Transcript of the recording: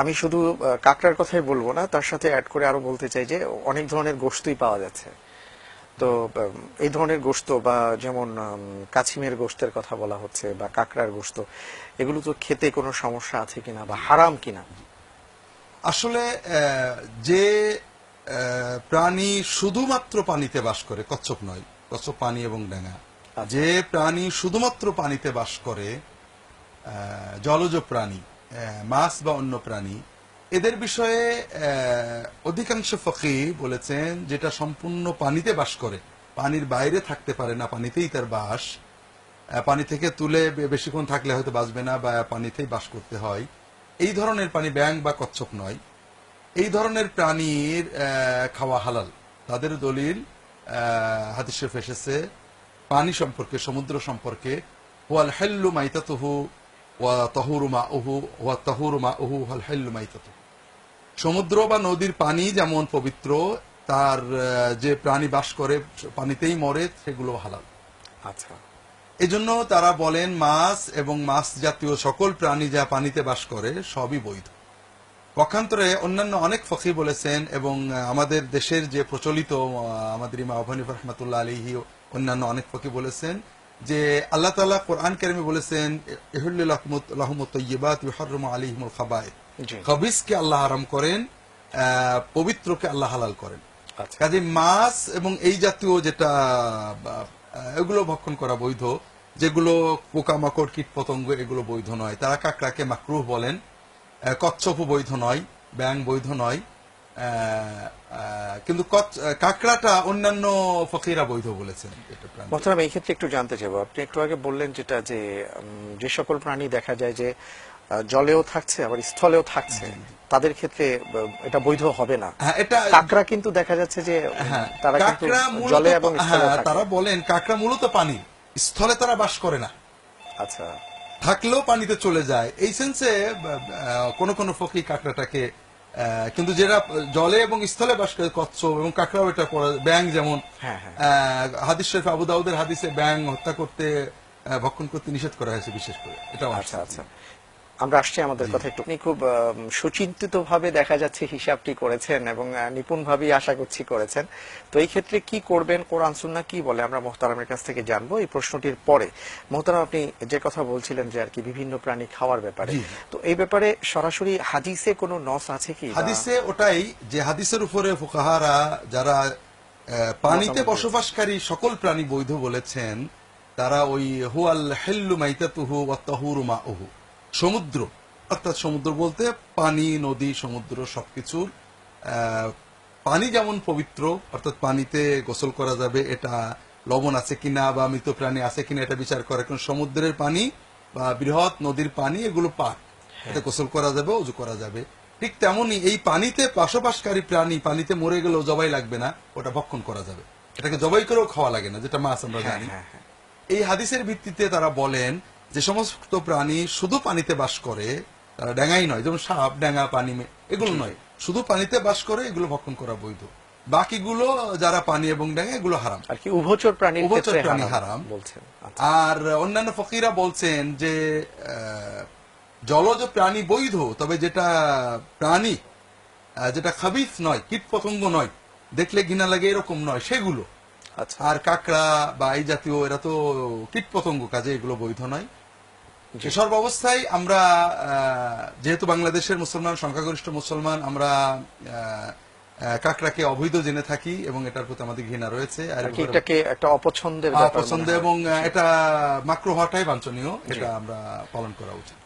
আমি শুধু কাঁকড়ার কথাই বলব না তার সাথে অ্যাড করে আরও বলতে চাই যে অনেক ধরনের গোস্তই পাওয়া যাচ্ছে। তো এই ধরনের গোস্ত বা যেমন কাছিমের গোস্তের কথা বলা হচ্ছে বা কাঁকড়ার গোস্ত এগুলো তো খেতে কোনো সমস্যা আছে কিনা বা হারাম কিনা? আসলে যে প্রাণী শুধুমাত্র পানিতে বাস করে কচ্ছপ নয় কচ্ছপ পানি এবং ডেঙা যে প্রাণী শুধুমাত্র পানিতে বাস করে জলজ প্রাণী মাছ বা অন্য প্রাণী, এদের বিষয়ে অধিকাংশ ফকি বলেছেন যেটা সম্পূর্ণ পানিতে বাস করে। পানির বাইরে থাকতে পারে না, পানিতেই তার বাস। পানি থেকে তুলে বেশিক্ষণ থাকলে হয়তো বাঁচবে না বা পানিতেই বাস করতে হয়। এই ধরনের প্রাণী ব্যাং বা কচ্ছপ নয়। এই ধরনের প্রাণীর খাওয়া হালাল। তাদের দলিল হাদিস শরীফ এসেছে, পানি সম্পর্কে, সমুদ্র সম্পর্কে, ওয়াল হেল্লু মাইতাতুহু সমুদ্র বা নদীর পানি যেমন পবিত্র তার যে প্রাণী বাস করে পানিতেই মরে সেগুলো হালাল। আচ্ছা। এজন্য তারা বলেন মাছ এবং মাছ জাতীয় সকল প্রাণী যা পানিতে বাস করে সবই বৈধ। পক্ষান্তরে অন্যান্য অনেক ফকি বলেছেন এবং আমাদের দেশের যে প্রচলিত আমাদের ইমা আবহানিফ রহমতুল্লাহ আলিহি অন্যান্য অনেক ফকি বলেছেন যে আল্লাহ তালা কোরআন কারিমে বলেছেন আলিহিমুল খাবায় খবিসকে আল্লাহ হারাম করেন পবিত্রকে আল্লাহ হালাল করেন। আচ্ছা। কাজে মাছ এবং এই জাতীয় যেটা এগুলো ভক্ষণ করা বৈধ যেগুলো পোকামাকড় কীট পতঙ্গ এগুলো বৈধ নয়। তারা কাকড়াকে মাকরুহ বলেন। আহ, কচ্ছপও বৈধ নয় ব্যাং বৈধ নয়। কিন্তু কাকড়াটা অন্যান্য ফকিরা বৈধ বলেছেন মোহতারাম এই ক্ষেত্রে একটু জানতে চাইব। আপনি একটু আগে বললেন যেটা যে যে সকল প্রাণী দেখা যায় যে জলেও থাকছে আবার স্থলেও থাকছে। তাদের ক্ষেত্রে এটা বৈধ হবে না। হ্যাঁ এটা কাকড়া কিন্তু দেখা যাচ্ছে যে হ্যাঁ তারা কাকড়া জলে এবং হ্যাঁ, তারা বলেন কাকড়া মূলত পানি। স্থলে তারা বাস করে না। আচ্ছা। থাকলেও পানিতে চলে যায়। এই সেন্সে কোন কোন ফকি কাঁকড়াটাকে কিন্তু যেটা জলে এবং স্থলে বাস করে কচ্ছপ এবং কাঁকড়াও এটা পড়া ব্যাং যেমন হ্যাঁ হ্যাঁ। হাদিস শরীফ আবু দাউদের হাদিসে ব্যাং হত্যা করতে ভক্ষণ করতে নিষেধ করা হয়েছে বিশেষ করে। এটা আচ্ছা আচ্ছা। আমরা আসছি আমাদের কথা একটু। আপনি খুব সুচিন্তিত ভাবে দেখা যাচ্ছে হিসাবটি করেছেন এবং নিপুণ ভাবেই আশা করছি করেছেন। তো এই ক্ষেত্রে কি করবেন? কোরআন সুন্না কি বলে? আমরা মোহতারামের কাছ থেকে জানব এই প্রশ্নটির পরে। মোহতারাম আপনি যে কথা বলছিলেন যে আর কি বিভিন্ন প্রাণী খাওয়ার ব্যাপারে। তো এই ব্যাপারে সরাসরি হাদিসে কোনো নস আছে কি? হাদিসে ওটাই যে হাদিসের উপরে ফুকাহারা যারা পানিতে বসবাসকারী সকল প্রাণী বৈধ বলেছেন তারা ওই হুয়াল হেল্লু মাইতাতুহু ওয়া তাহুরু মাউহু। সমুদ্র। অর্থাৎ সমুদ্র বলতে পানি নদী সমুদ্র সবকিছুর পানি যেমন পবিত্র অর্থাৎ পানিতে গোসল করা যাবে এটা লবণ আছে কিনা বা মৃত প্রাণী আছে কিনা এটা বিচার করে। কারণ সমুদ্রের পানি বা বৃহৎ নদীর পানি এগুলো পাক। এতে গোসল করা যাবে অজু করা যাবে। ঠিক তেমনি এই পানিতে বসবাসকারী প্রাণী পানিতে মরে গেলেও জবাই লাগবে না ওটা ভক্ষণ করা যাবে। এটাকে জবাই করেও খাওয়া লাগে না যেটা মাছ আমরা হ্যাঁ জানি। হ্যাঁ হ্যাঁ। এই হাদিসের ভিত্তিতে তারা বলেন যে সমস্ত প্রাণী শুধু পানিতে বাস করে তারা ড্যাঙাই নয় যেমন সাপ ড্যাঙা পানি এগুলো নয়। শুধু পানিতে বাস করে এগুলো ভক্ষণ করা বৈধ। বাকিগুলো যারা পানি এবং ড্যাঙা এগুলো হারাম। আর কি উভচর প্রাণীর উভচর প্রাণী হারাম। বলছেন। আচ্ছা। আর অন্যান্য ফকিরা বলছেন যে আহ, জলজ প্রাণী বৈধ তবে যেটা প্রাণী যেটা খাবিফ নয় কীট পতঙ্গ নয় দেখলে ঘৃণা লাগে এরকম নয় সেগুলো। আর কাকড়া বা এই জাতীয় এরা তো কীট পতঙ্গ কাজে এগুলো বৈধ নয় জি। সর্বাবস্থায় আমরা যেহেতু বাংলাদেশের মুসলমান সংখ্যাগরিষ্ঠ মুসলমান আমরা কাকড়াকে অবৈধ জেনে থাকি এবং এটার প্রতি আমাদের ঘৃণা রয়েছে আর এটাকে একটা অপছন্দের আহ, ব্যাপার পছন্দ হয়। এবং এটা মাক্রো হওয়াটাই বাঞ্ছনীয় এটা আমরা পালন করা উচিত।